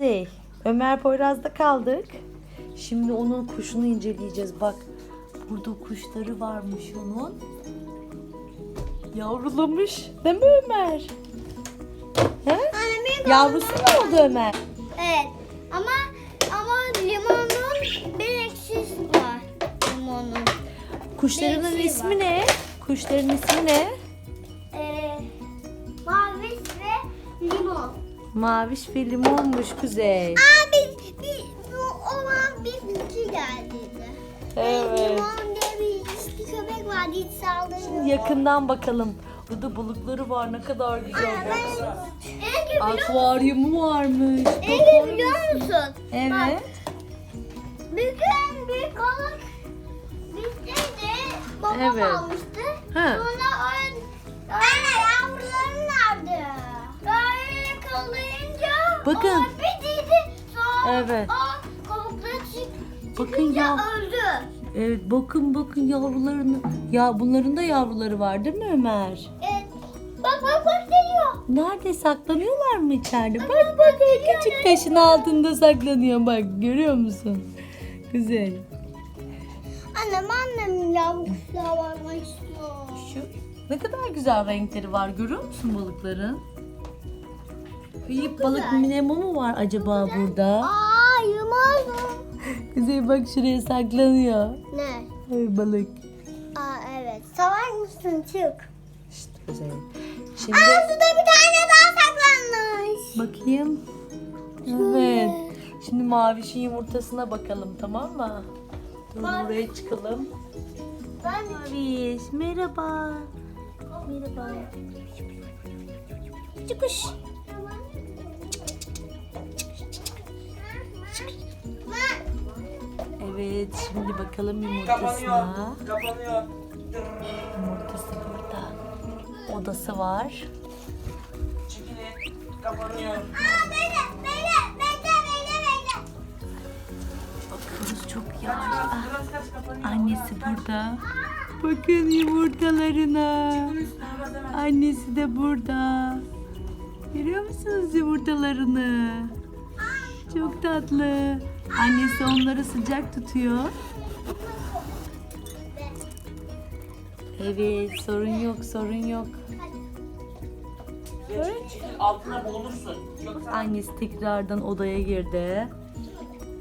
Hey, Ömer Poyraz'da kaldık. Şimdi onun kuşunu inceleyeceğiz. Bak burada kuşları varmış onun. Yavrulamış. Değil mi Ömer? He? Annemin Yavrusu mu oldu Ömer? Evet. Ama ama limonun bir eksisi var. Limonun. Kuşlarının şey ismi var. ne? Kuşların ismi ne? Maviş ve limonmuş Kuzey. Aa bir, bir bu olan bir bilgi geldiydi. Evet. Limon diye bir bir köpek vardı hiç saldırmıyor. Yakından bakalım. Burada balıkları var ne kadar güzel. Engin biliyor, Akvaryumu varmış. Engin biliyor musun? Evet. Bugün bir balık bizdeydi. Babam Evet. almıştı. Ha. Sonra oyun... Anne Bakın. o bitiydi. Sonra Evet. o kabukları çık, Bakın çıkınca ya. öldü. Evet bakın bakın yavrularını. Ya bunların da yavruları var değil mi Ömer? Evet. Bak bak bak geliyor. Nerede saklanıyorlar mı içeride? Bak bak küçük taşın altında saklanıyor bak görüyor musun? Güzel. Annem annem yavrular varmak istiyor. Şu ne kadar güzel renkleri var görüyor musun balıkların? Büyük balık minemo mu var acaba burada? Aa yumaz Kuzey bak şuraya saklanıyor. Ne? Ay balık. Aa evet. Savar mısın çık. İşte Kuzey. Şimdi Aa suda bir tane daha saklanmış. bakayım. Evet. Şimdi mavişin yumurtasına bakalım tamam mı? Dur buraya çıkalım. Ben Maviş merhaba. Merhaba. çıkış. Evet şimdi bakalım Kapanıyor. yumurtasına. Kapanıyor. Yumurtası burada. Odası var. Çekilin. Kapanıyor. Bakıyoruz çok yavaş. Biraz, Ah, biraz kaç kapanıyor. annesi burada. Bakın yumurtalarına. Annesi de burada. Görüyor musunuz yumurtalarını? Çok tatlı. Annesi onları sıcak tutuyor. Evet, sorun yok, sorun yok. Altına boğulursun. Yoksa Annesi tekrardan odaya girdi.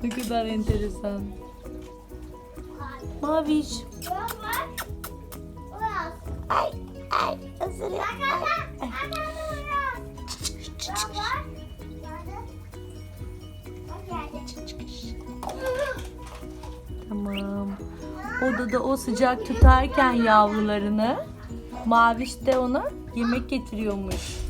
Ne kadar enteresan. Maviş. Odada o sıcak tutarken yavrularını Maviş de ona yemek getiriyormuş.